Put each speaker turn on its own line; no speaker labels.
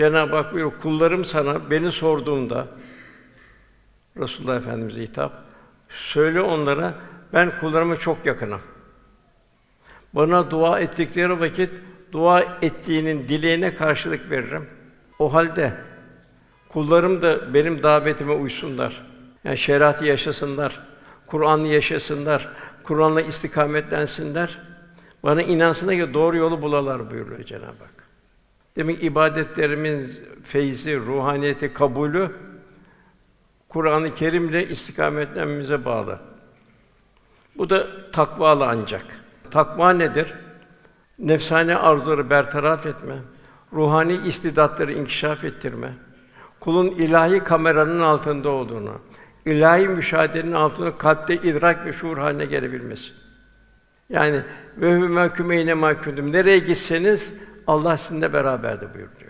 Cenab-ı Hak buyuruyor, kullarım sana beni sorduğunda Resulullah Efendimize hitap söyle onlara ben kullarıma çok yakınım. Bana dua ettikleri vakit dua ettiğinin dileğine karşılık veririm. O halde kullarım da benim davetime uysunlar. Yani şeriatı yaşasınlar, Kur'an'ı yaşasınlar, Kur'an'la istikametlensinler. Bana inansınlar ki doğru yolu bulalar buyuruyor Cenab-ı Hak. Demek ibadetlerimin feyzi, ruhaniyeti, kabulü Kur'an-ı Kerim'le istikametlenmemize bağlı. Bu da takvalı ancak. Takva nedir? Nefsane arzuları bertaraf etme, ruhani istidatları inkişaf ettirme, kulun ilahi kameranın altında olduğunu, ilahi müşahedenin altında kalpte idrak ve şuur haline gelebilmesi. Yani ve hü mahkûme eyne mahkûdüm. Nereye gitseniz Allah sizinle beraberdir buyuruyor.